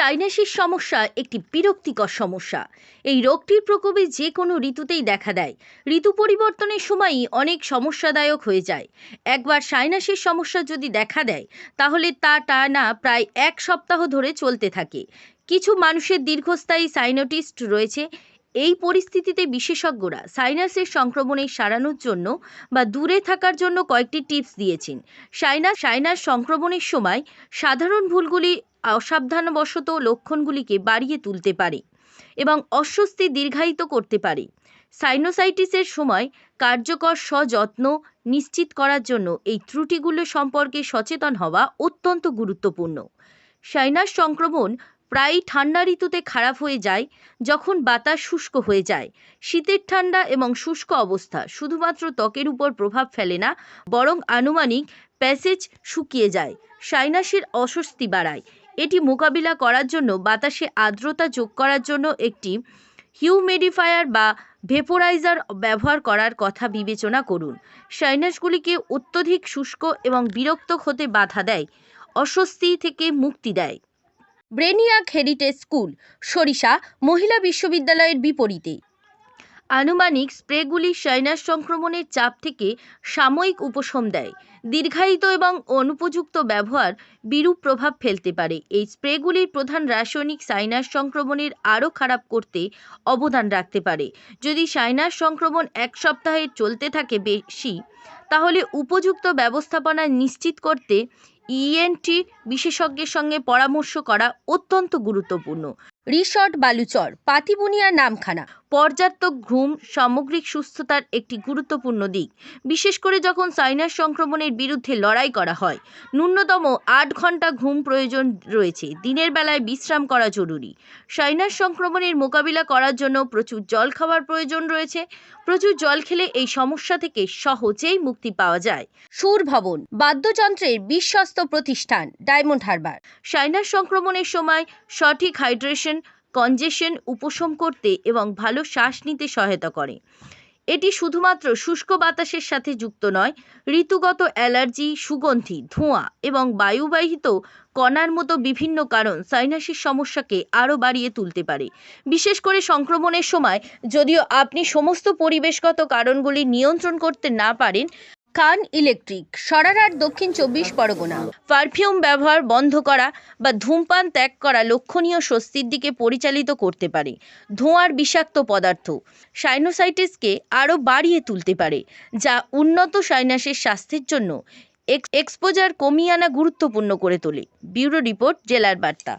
সাইনাসিস সমস্যা একটি বিরক্তিকর সমস্যা। এই রোগটির প্রকোপে যে কোনো ঋতুতেই দেখা দেয়। ঋতু পরিবর্তনের সময়ই অনেক সমস্যাদায়ক হয়ে যায়। একবার সাইনাসিস সমস্যা যদি দেখা দেয়, তাহলে তা টানা প্রায় এক সপ্তাহ ধরে চলতে থাকে। কিছু মানুষের দীর্ঘস্থায়ী সাইনোটিস্ট রয়েছে। এই পরিস্থিতিতে বিশেষজ্ঞরা সাইনাসের সংক্রমণে সারানোর জন্য বা দূরে থাকার জন্য কয়েকটি টিপস দিয়েছেন। সাইনাস সাইনাস সংক্রমণের সময় সাধারণ ভুলগুলি অসাবধানবশত লক্ষণগুলিকে বাড়িয়ে তুলতে পারে এবং অস্বস্তি দীর্ঘায়িত করতে পারে। সাইনোসাইটিসের সময় কার্যকর সযত্ন নিশ্চিত করার জন্য এই ত্রুটিগুলো সম্পর্কে সচেতন হওয়া অত্যন্ত গুরুত্বপূর্ণ। সাইনাস সংক্রমণ প্রায়ই ঠান্ডা ঋতুতে খারাপ হয়ে যায় যখন বাতাস শুষ্ক হয়ে যায়। শীতের ঠান্ডা এবং শুষ্ক অবস্থা শুধুমাত্র ত্বকের উপর প্রভাব ফেলে না, বরং আনুমানিক প্যাসেজ শুকিয়ে যায়। সাইনাসের অস্বস্তি বাড়ায়। এটি মোকাবিলা করার জন্য বাতাসে আর্দ্রতা যোগ করার জন্য একটি হিউমিডিফায়ার বা ভেপোরাইজার ব্যবহার করার কথা বিবেচনা করুন। সাইনাসগুলিকে অত্যধিক শুষ্ক এবং বিরক্ত হতে বাধা দেয়, অস্বস্তি থেকে মুক্তি দেয়। ব্রেনিয়াক হেরিটেজ স্কুল, সরিষা, মহিলা বিশ্ববিদ্যালয়ের বিপরীতে। আনুমানিক স্প্রেগুলি সাইনাস সংক্রমণের চাপ থেকে সাময়িক উপশম দেয়। দীর্ঘায়িত এবং অনুপযুক্ত ব্যবহার বিরূপ প্রভাব ফেলতে পারে। এই স্প্রেগুলির প্রধান রাসায়নিক সাইনাস সংক্রমণের আরও খারাপ করতে অবদান রাখতে পারে। যদি সাইনাস সংক্রমণ এক সপ্তাহে চলতে থাকে বেশি, তাহলে উপযুক্ত ব্যবস্থাপনা নিশ্চিত করতে ইএনটি বিশেষজ্ঞের সঙ্গে পরামর্শ করা অত্যন্ত গুরুত্বপূর্ণ। রিসর্ট বালুচর পাতিবুনিয়ার নামখানা পর্যাপ্ত ঘুম সামগ্রিক সুস্থতার একটি গুরুত্বপূর্ণ দিক। বিশেষ করে যখন সাইনাস সংক্রমণের বিরুদ্ধে লড়াই করা হয় ন্যূনতম আট ঘণ্টা ঘুম প্রয়োজন রয়েছে। দিনের বেলায় বিশ্রাম করা জরুরি। সাইনাস সংক্রমণের মোকাবিলা করার জন্য প্রচুর জল খাওয়ার প্রয়োজন রয়েছে। প্রচুর জল খেলে এই সমস্যা থেকে সহজেই মুক্তি পাওয়া যায়। সুর ভবন বাদ্যযন্ত্রের বিশ্বস্ত প্রতিষ্ঠান ডায়মন্ড হারবার। সাইনাস সংক্রমণের সময় সঠিক হাইড্রেশন কনজেশন উপশম করতে এবং ভালো শ্বাস নিতে সহায়তা করে। এটি শুধুমাত্র শুষ্ক বাতাসের সাথে যুক্ত নয়, ঋতুগত অ্যালার্জি, সুগন্ধি, ধোঁয়া এবং বায়ুবাহিত কণার মতো বিভিন্ন কারণ সাইনাসের সমস্যাকে আরও বাড়িয়ে তুলতে পারে। বিশেষ করে সংক্রমণের সময় যদিও আপনি সমস্ত পরিবেশগত কারণগুলি নিয়ন্ত্রণ করতে না পারেন কান ইলেকট্রিক সরারহাট দক্ষিণ চব্বিশ পরগনা। পারফিউম ব্যবহার বন্ধ করা বা ধূমপান ত্যাগ করা লক্ষণীয় স্বস্তির দিকে পরিচালিত করতে পারে। ধোঁয়ার বিষাক্ত পদার্থ সাইনোসাইটিসকে আরও বাড়িয়ে তুলতে পারে, যা উন্নত সাইনাসের স্বাস্থ্যের জন্য এক্স, এক্সপোজার কমিয়ে আনা গুরুত্বপূর্ণ করে তোলে। ব্যুরো রিপোর্ট, জেলার বার্তা।